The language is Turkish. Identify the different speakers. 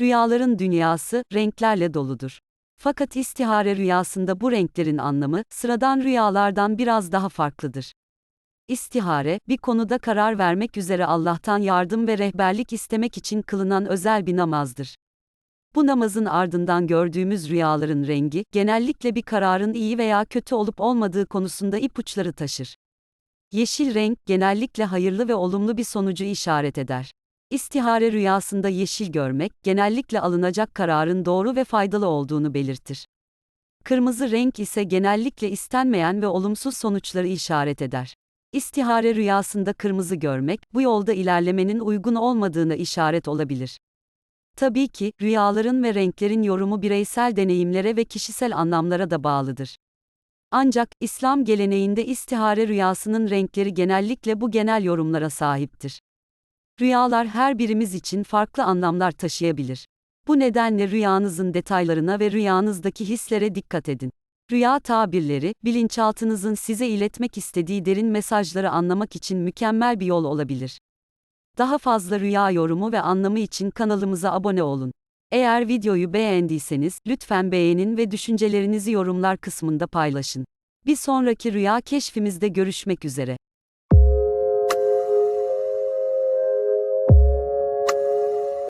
Speaker 1: Rüyaların dünyası, renklerle doludur. Fakat istihare rüyasında bu renklerin anlamı, sıradan rüyalardan biraz daha farklıdır. İstihare, bir konuda karar vermek üzere Allah'tan yardım ve rehberlik istemek için kılınan özel bir namazdır. Bu namazın ardından gördüğümüz rüyaların rengi, genellikle bir kararın iyi veya kötü olup olmadığı konusunda ipuçları taşır. Yeşil renk, genellikle hayırlı ve olumlu bir sonucu işaret eder. İstihare rüyasında yeşil görmek, genellikle alınacak kararın doğru ve faydalı olduğunu belirtir. Kırmızı renk ise genellikle istenmeyen ve olumsuz sonuçları işaret eder. İstihare rüyasında kırmızı görmek, bu yolda ilerlemenin uygun olmadığına işaret olabilir. Tabii ki, rüyaların ve renklerin yorumu bireysel deneyimlere ve kişisel anlamlara da bağlıdır. Ancak, İslam geleneğinde istihare rüyasının renkleri genellikle bu genel yorumlara sahiptir. Rüyalar her birimiz için farklı anlamlar taşıyabilir. Bu nedenle rüyanızın detaylarına ve rüyanızdaki hislere dikkat edin. Rüya tabirleri, bilinçaltınızın size iletmek istediği derin mesajları anlamak için mükemmel bir yol olabilir. Daha fazla rüya yorumu ve anlamı için kanalımıza abone olun. Eğer videoyu beğendiyseniz, lütfen beğenin ve düşüncelerinizi yorumlar kısmında paylaşın. Bir sonraki rüya keşfimizde görüşmek üzere.